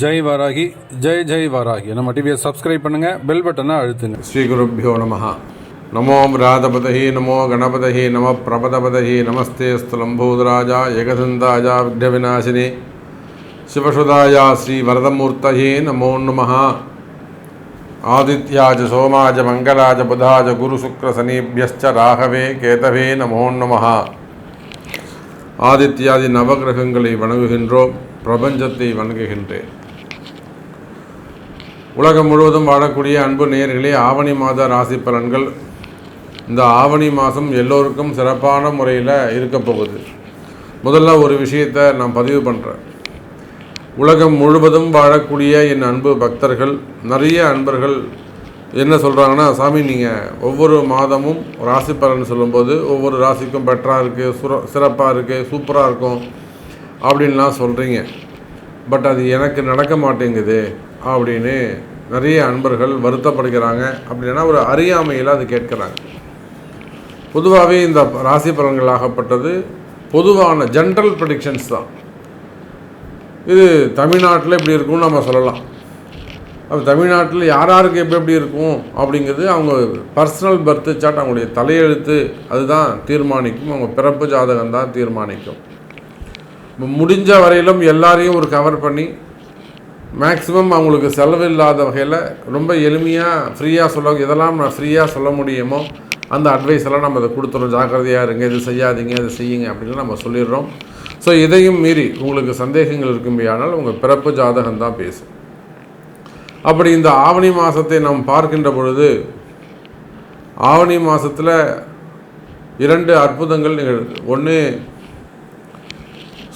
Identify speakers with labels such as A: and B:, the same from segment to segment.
A: ஜெய் வராகி ஜெய் ஜெய் வராகி நம்ம டிவியை சப்ஸ்கிரைப் பண்ணுங்கள் பெல் பட்டனை அழுத்துங்க
B: ஸ்ரீ குருப்பியோ நமஹா नमो व्रातपतहि नमो गणपतहि नमः प्रपदपतहि नमस्ते स्थलम्भूदराजा एकसन्दाय विघ्नविनाशिनि शिवसुदाय श्रीवरदमूर्तये नमो नमः आदित्या च सोमा च मङ्गला च बुधा च गुरुशुक्रशनिभ्यश्च राघवे केतवे नमो नमः ஆதித்யாதி நவகிரகங்களை வணங்குகின்றோம் பிரபஞ்சத்தை வணங்குகின்றேன் உலகம் முழுவதும் வாழக்கூடிய அன்பு நேயர்களே ஆவணி மாத ராசி பலன்கள் இந்த ஆவணி மாதம் எல்லோருக்கும் சிறப்பான முறையில் இருக்க போகுது. முதல்ல ஒரு விஷயத்தை நான் பதிவு பண்ணுறேன் உலகம் முழுவதும் வாழக்கூடிய என் அன்பு பக்தர்கள் நிறைய அன்பர்கள் என்ன சொல்கிறாங்கன்னா சாமி நீங்கள் ஒவ்வொரு மாதமும் ராசி பலன் சொல்லும்போது ஒவ்வொரு ராசிக்கும் பெட்டராக இருக்குது சுர சிறப்பாக இருக்குது சூப்பராக இருக்கும் அப்படின்லாம் சொல்கிறீங்க பட் அது எனக்கு நடக்க மாட்டேங்குது அப்படின்னு நிறைய அன்பர்கள் வருத்தப்படுகிறாங்க அப்படின்னா ஒரு அறியாமையில் அது கேட்குறாங்க. பொதுவாகவே இந்த ராசி பலன்களாகப்பட்டது பொதுவான ஜென்ரல் ப்ரடிக்ஷன்ஸ் தான். இது தமிழ்நாட்டில் இப்படி இருக்கும்னு நம்ம சொல்லலாம். அப்போ தமிழ்நாட்டில் யார் யாருக்கு எப்படி எப்படி இருக்கும் அப்படிங்கிறது அவங்க பர்சனல் பர்த் சாட் அவங்களுடைய தலையெழுத்து அதுதான் தீர்மானிக்கும். அவங்க பிறப்பு ஜாதகம் தான் தீர்மானிக்கும். முடிஞ்ச வரையிலும் எல்லாரையும் ஒரு கவர் பண்ணி மேக்ஸிமம் அவங்களுக்கு செலவு இல்லாத வகையில் ரொம்ப எளிமையாக ஃப்ரீயாக சொல்ல எதெல்லாம் நான் ஃப்ரீயாக சொல்ல முடியுமோ அந்த அட்வைஸ் எல்லாம் நம்ம அதை கொடுத்துறோம். ஜாக்கிரதையாக இருங்க இது செய்யாதீங்க இது செய்யுங்க அப்படின்னு நம்ம சொல்லிடுறோம். ஸோ இதையும் மீறி உங்களுக்கு சந்தேகங்கள் இருக்கும்படியானால் உங்கள் பிறப்பு ஜாதகம் தான் பேசும். அப்படி இந்த ஆவணி மாதத்தை நாம் பார்க்கின்ற பொழுது ஆவணி மாதத்தில் இரண்டு அற்புதங்கள் நிகழ்வு ஒன்று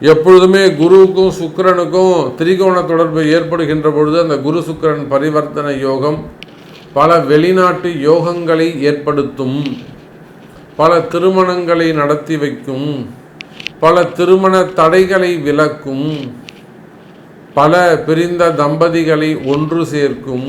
B: எப்பொழுதுமே குருவுக்கும் சுக்கிரனுக்கும் திரிகோண தொடர்பு ஏற்படுகின்ற பொழுது அந்த குரு சுக்கிரன் பரிவர்த்தனை யோகம் பல வெளிநாட்டு யோகங்களை ஏற்படுத்தும் பல திருமணங்களை நடத்தி வைக்கும் பல திருமண தடைகளை விலக்கும் பல பிரிந்த தம்பதிகளை ஒன்று சேர்க்கும்.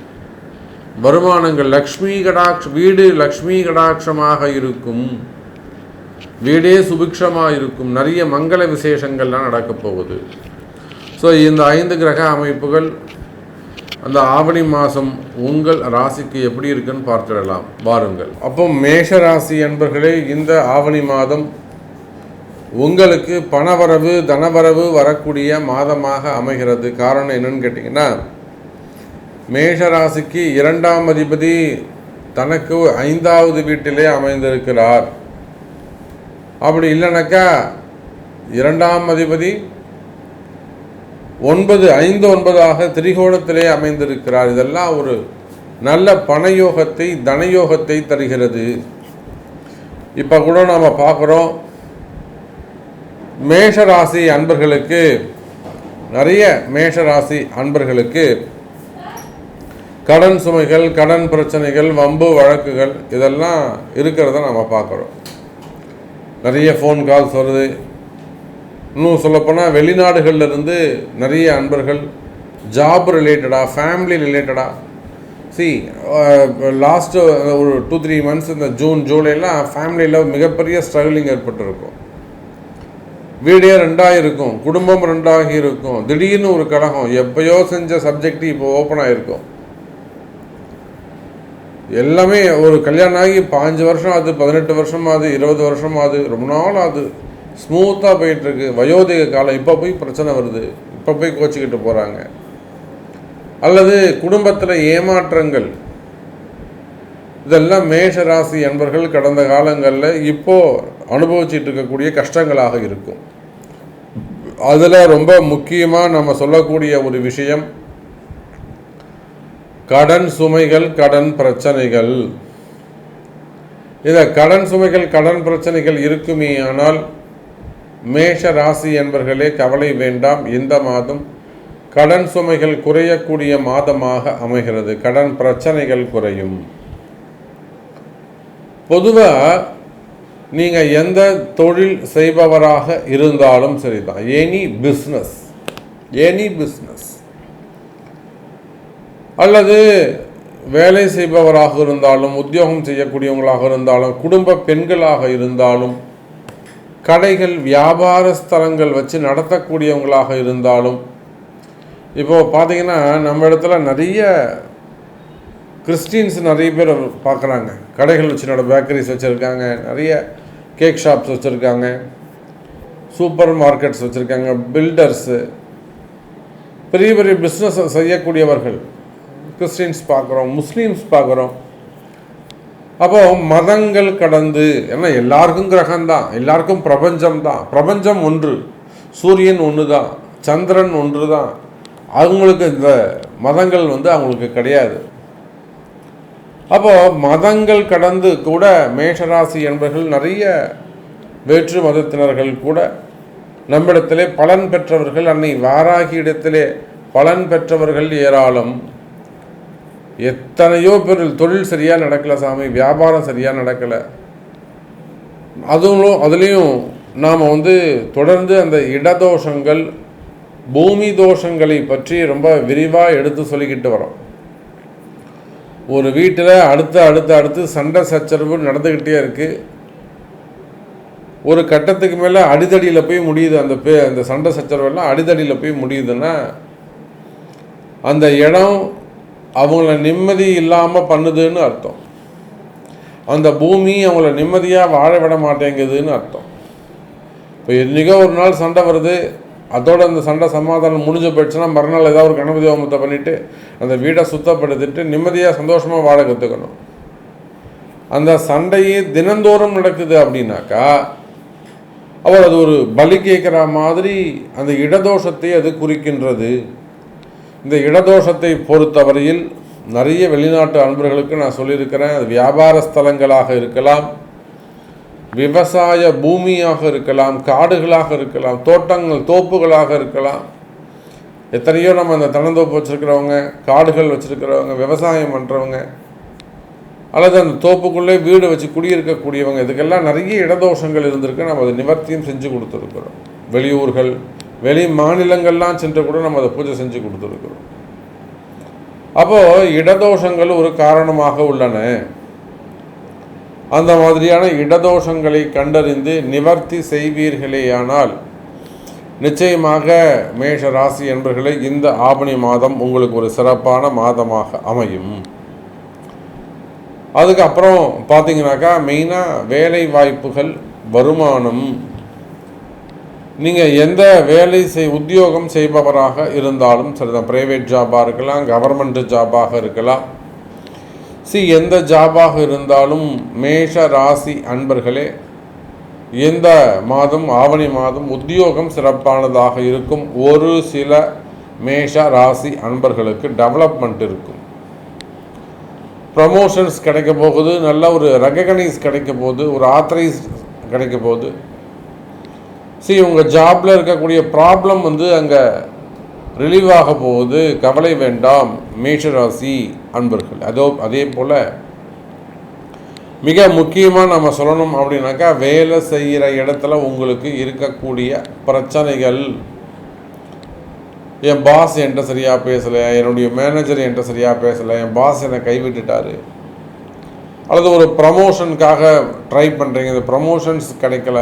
B: வருமானங்கள் லக்ஷ்மி கடாட்ச வீடு லக்ஷ்மி கடாட்சமாக இருக்கும். வீடே சுபிக்ஷமாக இருக்கும். நிறைய மங்கள விசேஷங்கள்லாம் நடக்கப் போகுது. ஸோ இந்த ஐந்து கிரக அமைப்புகள் அந்த ஆவணி மாதம் உங்கள் ராசிக்கு எப்படி இருக்குன்னு பார்த்துடலாம். வாருங்கள். அப்போ மேஷ ராசி என்பர்களே இந்த ஆவணி மாதம் உங்களுக்கு பணவரவு தனவரவு வரக்கூடிய மாதமாக அமைகிறது. காரணம் என்னன்னு கேட்டிங்கன்னா மேஷராசிக்கு இரண்டாம் அதிபதி தனக்கு ஐந்தாவது வீட்டிலே அமைந்திருக்கிறார். அப்படி இல்லைனாக்கா இரண்டாம் அதிபதி ஒன்பது ஐந்து ஒன்பதாக திரிகோணத்திலே அமைந்திருக்கிறார். இதெல்லாம் ஒரு நல்ல பணயோகத்தை தனயோகத்தை தருகிறது. இப்போ கூட நாம் பார்க்குறோம் மேஷராசி அன்பர்களுக்கு நிறைய மேஷராசி அன்பர்களுக்கு கடன் சுமைகள் கடன் பிரச்சனைகள் வம்பு வழக்குகள் இதெல்லாம் இருக்கிறத நம்ம பார்க்குறோம். நிறைய ஃபோன் கால்ஸ் வருது. இன்னும் சொல்லப்போனால் வெளிநாடுகள்லேருந்து நிறைய அன்பர்கள் ஜாப் ரிலேட்டடாக ஃபேமிலி ரிலேட்டடாக சி லாஸ்ட்டு ஒரு டூ த்ரீ மந்த்ஸ் இந்த ஜூன் ஜூலைலாம் ஃபேமிலியில் மிகப்பெரிய ஸ்ட்ரகிளிங் ஏற்பட்டிருக்கும். வீடே ரெண்டாக இருக்கும் குடும்பம் ரெண்டாகி இருக்கும் திடீர்னு ஒரு கலகம் எப்பயோ செஞ்ச சப்ஜெக்ட் இப்போ ஓப்பன் ஆகிருக்கும் எல்லாமே ஒரு கல்யாணம் ஆகி பாஞ்சு வருஷம் ஆகுது பதினெட்டு வருஷம் ஆகுது இருபது வருஷம் ஆகுது ரொம்ப நாள் ஆகுது. ஸ்மூத்தாக போயிட்டுருக்கு. வயோதிக காலம் இப்போ போய் பிரச்சனை வருது. இப்போ போய் கோச்சிக்கிட்டு போகிறாங்க அல்லது குடும்பத்தில் ஏமாற்றங்கள். இதெல்லாம் மேஷ ராசி என்பர்கள் கடந்த காலங்களில் இப்போது அனுபவிச்சுட்டு இருக்கக்கூடிய கஷ்டங்களாக இருக்கும். அதில் ரொம்ப முக்கியமாக நம்ம சொல்லக்கூடிய ஒரு விஷயம் கடன் சுமைகள் கடன் பிரச்சனைகள். இதை கடன் சுமைகள் கடன் பிரச்சனைகள் இருக்குமே ஆனால் மேஷ ராசி என்பர்களே கவலை வேண்டாம். இந்த மாதம் கடன் சுமைகள் குறையக்கூடிய மாதமாக அமைகிறது. கடன் பிரச்சனைகள் குறையும். பொதுவாக நீங்கள் எந்த தொழில் செய்பவராக இருந்தாலும் சரிதான். எனி பிஸ்னஸ் எனி பிஸ்னஸ் அல்லது வேலை செய்பவராக இருந்தாலும் உத்தியோகம் செய்யக்கூடியவங்களாக இருந்தாலும் குடும்ப பெண்களாக இருந்தாலும் கடைகள் வியாபார ஸ்தலங்கள் வச்சு நடத்தக்கூடியவங்களாக இருந்தாலும் இப்போ பார்த்தீங்கன்னா நம்ம இடத்துல நிறைய கிறிஸ்டின்ஸ் நிறைய பேர் பார்க்குறாங்க. கடைகள் வச்சு நட பேக்கரிஸ் வச்சுருக்காங்க நிறைய கேக் ஷாப்ஸ் வச்சுருக்காங்க சூப்பர் மார்க்கெட்ஸ் வச்சுருக்காங்க பில்டர்ஸு பெரிய பெரிய பிஸ்னஸ் செய்யக்கூடியவர்கள். கிறிஸ்டின்ஸ் பார்க்குறோம் முஸ்லீம்ஸ் பார்க்குறோம். அப்போ மதங்கள் கடந்து ஏன்னா எல்லாருக்கும் கிரகம் தான் எல்லாருக்கும் பிரபஞ்சம் தான் பிரபஞ்சம் ஒன்று சூரியன் ஒன்று தான் சந்திரன் ஒன்று தான் அவங்களுக்கு இந்த மதங்கள் வந்து அவங்களுக்கு கிடையாது. அப்போ மதங்கள் கடந்து கூட மேஷராசி என்பவர்கள் நிறைய வேற்று மதத்தினர்கள் கூட நம்மிடத்திலே பலன் பெற்றவர்கள் அன்னை வாராகி இடத்திலே பலன் பெற்றவர்கள் ஏராளம். எத்தனையோ பேர் தொழில் சரியாக நடக்கல சாமி வியாபாரம் சரியாக நடக்கலை. அதுவும் அதுலேயும் நாம் வந்து தொடர்ந்து அந்த இடதோஷங்கள் பூமி தோஷங்களை பற்றி ரொம்ப விரிவாக எடுத்து சொல்லிக்கிட்டு வரோம். ஒரு வீட்டில் அடுத்து அடுத்து அடுத்து சண்டை சச்சரவு நடந்துக்கிட்டே இருக்குது ஒரு கட்டத்துக்கு மேலே அடிதடியில் போய் முடியுது அந்த பே அந்த சண்டை சச்சரவெல்லாம் அடிதடியில் போய் முடியுதுன்னா அந்த இடம் அவங்கள நிம்மதி இல்லாமல் பண்ணுதுன்னு அர்த்தம். அந்த பூமி அவங்கள நிம்மதியாக வாழ விட மாட்டேங்குதுன்னு அர்த்தம். இப்போ என்றைக்கோ ஒரு நாள் சண்டை வருது அதோட அந்த சண்டை சமாதானம் முடிஞ்சு போயிடுச்சுன்னா மறுநாள் ஏதாவது ஒரு கணபதி ஹோமத்தை பண்ணிவிட்டு அந்த வீடை சுத்தப்படுத்திட்டு நிம்மதியாக சந்தோஷமாக வாழ கற்றுக்கணும் அந்த சண்டையே தினந்தோறும் நடக்குது அப்படின்னாக்கா அவர் அது ஒரு பலி கேட்குற மாதிரி அந்த இடதோஷத்தை அது குறிக்கின்றது. இந்த இடதோஷத்தை பொறுத்தவரையில் நிறைய வெளிநாட்டு அன்பர்களுக்கு நான் சொல்லியிருக்கிறேன் அது வியாபார ஸ்தலங்களாக இருக்கலாம் விவசாய பூமியாக இருக்கலாம் காடுகளாக இருக்கலாம் தோட்டங்கள் தோப்புகளாக இருக்கலாம். எத்தனையோ நம்ம அந்த தனந்தோப்பு வச்சுருக்கிறவங்க காடுகள் வச்சுருக்கிறவங்க விவசாயம் பண்ணுறவங்க அல்லது அந்த தோப்புக்குள்ளே வீடு வச்சு குடியிருக்கக்கூடியவங்க இதுக்கெல்லாம் நிறைய இடதோஷங்கள் இருந்திருக்கு. நம்ம அதை நிவர்த்தியும் செஞ்சு கொடுத்துருக்குறோம். வெளியூர்கள் வெளி மாநிலங்கள்லாம் சென்று கூட நம்ம அதை பூஜை செஞ்சு கொடுத்துருக்குறோம். அப்போது இடதோஷங்கள் ஒரு காரணமாக உள்ளன. அந்த மாதிரியான இடதோஷங்களை கண்டறிந்து நிவர்த்தி செய்வீர்களேயானால் நிச்சயமாக மேஷ ராசி என்பர்களை இந்த ஆவணி மாதம் உங்களுக்கு ஒரு சிறப்பான மாதமாக அமையும். அதுக்கப்புறம் பார்த்தீங்கன்னாக்கா மெயினாக வேலை வாய்ப்புகள் வருமானம் நீங்கள் எந்த வேலை செய் உத்தியோகம் செய்பவராக இருந்தாலும் சரிதான் ப்ரைவேட் ஜாபாக இருக்கலாம் கவர்மெண்ட் ஜாபாக இருக்கலாம். சி எந்த ஜாபாக இருந்தாலும் மேஷ ராசி அன்பர்களே எந்த மாதம் ஆவணி மாதம் உத்தியோகம் சிறப்பானதாக இருக்கும் ஒரு சில மேஷ ராசி அன்பர்களுக்கு டெவலப்மெண்ட் இருக்கும். ப்ரமோஷன்ஸ் கிடைக்க போகுது நல்ல ஒரு ரெகக்னைஸ் கிடைக்க போகுது ஒரு ஆத்தரைஸ் கிடைக்க போகுது. சரி உங்கள் ஜாப்பில் இருக்கக்கூடிய ப்ராப்ளம் வந்து அங்கே ரிலீவ் ஆக போகுது. கவலை வேண்டாம். மேஷராசி அன்பர்கள். அதோ அதே போல் மிக முக்கியமாக நம்ம சொல்லணும் அப்படின்னாக்கா வேலை செய்கிற இடத்துல உங்களுக்கு இருக்கக்கூடிய பிரச்சனைகள். என் பாஸ் என்கிட்ட சரியாக பேசலை. என்னுடைய மேனேஜர் என்கிட்ட சரியாக பேசலை. என் பாஸ் என்னை கைவிட்டுட்டாரு. அல்லது ஒரு ப்ரமோஷனுக்காக ட்ரை பண்ணுறீங்க இந்த ப்ரமோஷன்ஸ் கிடைக்கல.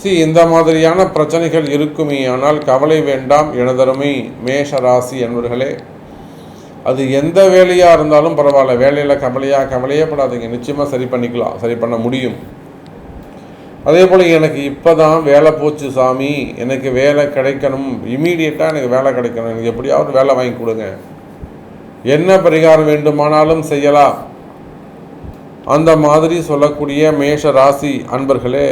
B: சி இந்த மாதிரியான பிரச்சனைகள் இருக்குமே ஆனால் கவலை வேண்டாம் எனதருமை மேஷ ராசி என்பர்களே அது எந்த வேலையாக இருந்தாலும் பரவாயில்ல வேலையில் கவலையாக கவலையே படாதீங்க. நிச்சயமாக சரி பண்ணிக்கலாம் சரி பண்ண முடியும். அதே போல் எனக்கு இப்போ தான் வேலை போச்சு சாமி. எனக்கு வேலை கிடைக்கணும். இமீடியட்டாக எனக்கு வேலை கிடைக்கணும். எனக்கு எப்படியாவது வேலை வாங்கி கொடுங்க. என்ன பரிகாரம் வேண்டுமானாலும் செய்யலாம். அந்த மாதிரி சொல்லக்கூடிய மேஷ ராசி அன்பர்களே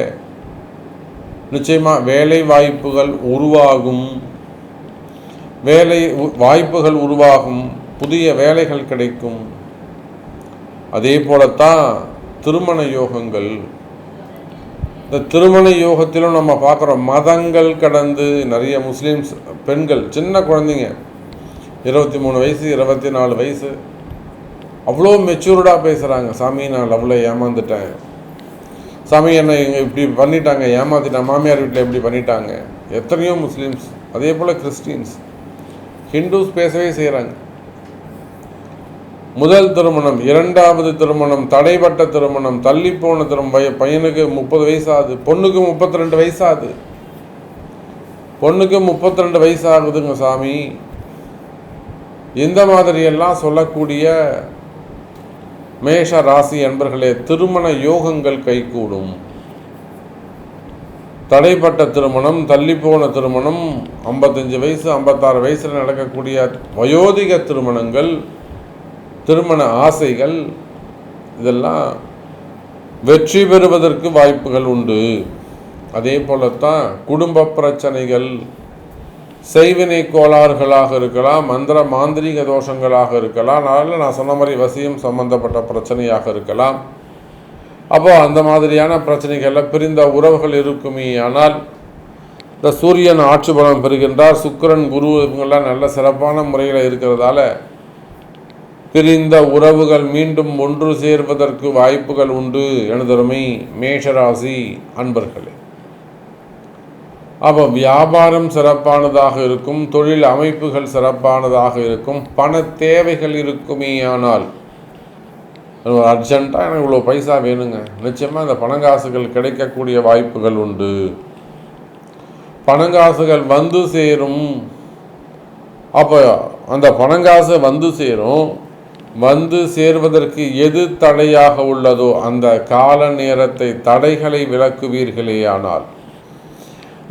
B: நிச்சயமாக வேலை வாய்ப்புகள் உருவாகும். வேலை உ- வாய்ப்புகள் உருவாகும். புதிய வேலைகள் கிடைக்கும். அதே போலத்தான் திருமண யோகங்கள். இந்த திருமண யோகத்திலும் நம்ம பார்க்குறோம் மதங்கள் கடந்து நிறைய முஸ்லீம்ஸ் பெண்கள் சின்ன குழந்தைங்க இருபத்தி மூணு வயசு இருபத்தி நாலு வயசு அவ்வளோ மெச்சூர்டாக பேசுகிறாங்க சாமி நான் லவ்வில் ஏமாந்துட்டேன். சாமி என்னை இப்படி பண்ணிட்டாங்க ஏமாத்திட்டாங்க மாமியார் வீட்டில் இப்படி பண்ணிட்டாங்க. எத்தனையோ முஸ்லீம்ஸ் அதே போல் கிறிஸ்டின்ஸ். ஹிந்துஸ் பேசவே செய்கிறாங்க முதல் திருமணம் இரண்டாவது திருமணம் தடைப்பட்ட திருமணம் தள்ளி போன திருமணம் பையனுக்கு முப்பது வயசாகுது பொண்ணுக்கு முப்பத்தி ரெண்டு வயசாகுது. பொண்ணுக்கு முப்பத்தி ரெண்டு வயசாகுதுங்க சாமி. இந்த மாதிரியெல்லாம் சொல்லக்கூடிய மேஷ ராசி என்பர்களே திருமண யோகங்கள் கைகூடும். தடைப்பட்ட திருமணம் தள்ளிப்போன திருமணம் ஐம்பத்தஞ்சு வயசு ஐம்பத்தாறு வயசில் நடக்கக்கூடிய வயோதிக திருமணங்கள் திருமண ஆசைகள் இதெல்லாம் வெற்றி பெறுவதற்கு வாய்ப்புகள் உண்டு. அதே போலத்தான் குடும்ப பிரச்சனைகள் செய்வினை கோளாறுகளாக இருக்கலாம் மந்திர மாந்திரிக தோஷங்களாக இருக்கலாம் அதனால் நான் சொன்ன மாதிரி வசியம் சம்பந்தப்பட்ட பிரச்சனையாக இருக்கலாம். அப்போது அந்த மாதிரியான பிரச்சனைகளில் பிரிந்த உறவுகள் இருக்குமே ஆனால் இந்த சூரியன் ஆட்சி பலம் பெறுகின்றார் சுக்கிரன் குரு இவங்கெல்லாம் நல்ல சிறப்பான முறையில் இருக்கிறதால பிரிந்த உறவுகள் மீண்டும் ஒன்று சேர்வதற்கு வாய்ப்புகள் உண்டு எனதருமை மேஷராசி அன்பர்களே. அப்போ வியாபாரம் சிறப்பானதாக இருக்கும் தொழில் அமைப்புகள் சிறப்பானதாக இருக்கும் பண தேவைகள் இருக்குமேயானால் ஒரு அர்ஜென்ட்டாக எனக்கு இவ்வளோ பைசா வேணுங்க. நிச்சயமாக இந்த பணங்காசுகள் கிடைக்கக்கூடிய வாய்ப்புகள் உண்டு. பணங்காசுகள் வந்து சேரும். அப்போ அந்த பணங்காசு வந்து சேரும். வந்து சேர்வதற்கு எது தடையாக உள்ளதோ அந்த கால நேரத்தை தடைகளை விளக்குவீர்களேயானால்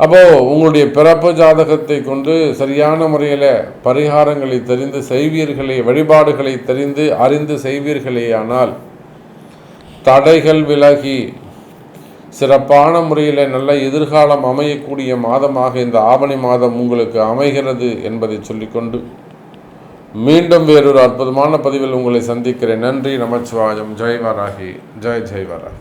B: அப்போ உங்களுடைய பிறப்பு ஜாதகத்தை கொண்டு சரியான முறையில் பரிகாரங்களை தெரிந்து செய்வீர்களே வழிபாடுகளை தெரிந்து அறிந்து செய்வீர்களேயானால் தடைகள் விலகி சிறப்பான முறையில் நல்ல எதிர்காலம் அமையக்கூடிய மாதமாக இந்த ஆவணி மாதம் உங்களுக்கு அமைகிறது என்பதை சொல்லிக்கொண்டு மீண்டும் வேறொரு அற்புதமான பதிவில் உங்களை சந்திக்கிறேன். நன்றி நமச்சிவாயம். ஜெய் வராகி ஜெய் ஜெய் வராகி